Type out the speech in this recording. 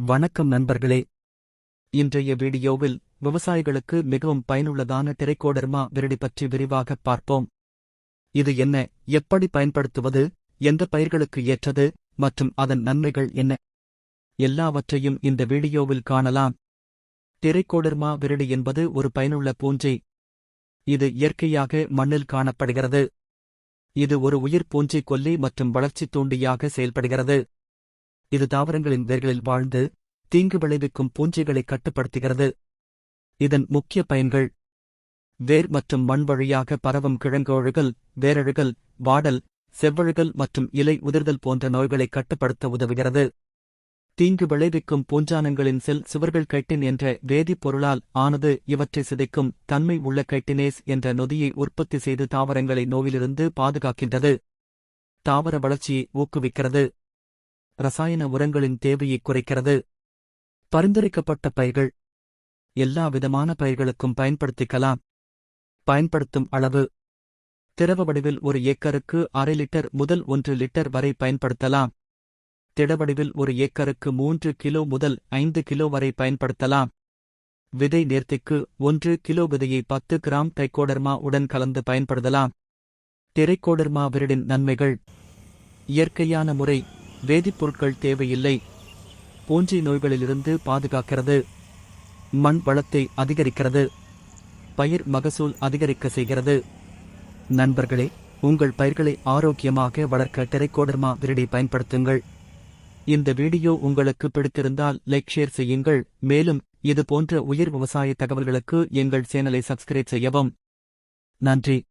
வணக்கம் நண்பர்களே. இன்றைய வீடியோவில் விவசாயிகளுக்கு மிகவும் பயனுள்ளதான டிரைகோடர்மா விரடி பற்றி விரிவாகப் பார்ப்போம். இது என்ன எப்படி பயன்படுத்துவது எந்த பயிர்களுக்கு ஏற்றது மற்றும் அதன் நன்மைகள் என்ன? எல்லாவற்றையும் இந்த வீடியோவில் காணலாம். டிரைகோடர்மா விரடி என்பது ஒரு பயனுள்ள பூஞ்சை. இது இயற்கையாக மண்ணில் காணப்படுகிறது. இது ஒரு உயிர் பூஞ்சை கொல்லி மற்றும் வளர்ச்சி தூண்டியாக செயல்படுகிறது. இது தாவரங்களின் வேர்களில் வாழ்ந்து தீங்கு விளைவிக்கும் பூஞ்சைகளை கட்டுப்படுத்துகிறது. இதன் முக்கிய பயன்கள் வேர் மற்றும் மண் வழியாக பரவும் கிழங்கோழுகள் வேரழுகல் வாடல் செவ்வழுகல் மற்றும் இலை உதிர்தல் போன்ற நோய்களை கட்டுப்படுத்த உதவுகிறது. தீங்கு விளைவிக்கும் பூஞ்சானங்களின் செல் சுவர்கள் கைட்டின் என்ற வேதிப்பொருளால் ஆனது இவற்றை சிதைக்கும் தன்மை உள்ள கைட்டினேஸ் என்ற நொதியை உற்பத்தி செய்து தாவரங்களை நோயிலிருந்து பாதுகாக்கின்றது. தாவர வளர்ச்சியை ஊக்குவிக்கிறது. ரசாயன உரங்களின் தேவையை குறைக்கிறது. பரிந்துரைக்கப்பட்ட பயிர்கள். எல்லா விதமான பயிர்களுக்கும் பயன்படுத்திக்கலாம். பயன்படுத்தும் அளவு. திரவ வடிவில் ஒரு ஏக்கருக்கு அரை லிட்டர் முதல் ஒன்று லிட்டர் வரை பயன்படுத்தலாம். திடவடிவில் ஒரு ஏக்கருக்கு மூன்று கிலோ முதல் ஐந்து கிலோ வரை பயன்படுத்தலாம். விதை நேர்த்திக்கு ஒன்று கிலோ விதையை பத்து கிராம் டைக்கோடர்மா உடன் கலந்து பயன்படுத்தலாம். திரைக்கோடர்மா விரடின் நன்மைகள். இயற்கையான முறை வேதிப்பொருட்கள் தேவையில்லை. பூஞ்சை நோய்களிலிருந்து பாதுகாக்கிறது. மண் வளத்தை அதிகரிக்கிறது. பயிர் மகசூல் அதிகரிக்க செய்கிறது. நண்பர்களே உங்கள் பயிர்களை ஆரோக்கியமாக வளர்க்க டெரைகோடர்மா விரடி பயன்படுத்துங்கள். இந்த வீடியோ உங்களுக்கு பிடித்திருந்தால் லைக் ஷேர் செய்யுங்கள். மேலும் இது போன்ற உயிர் விவசாய தகவல்களுக்கு எங்கள் சேனலை சப்ஸ்கிரைப் செய்யவும். நன்றி.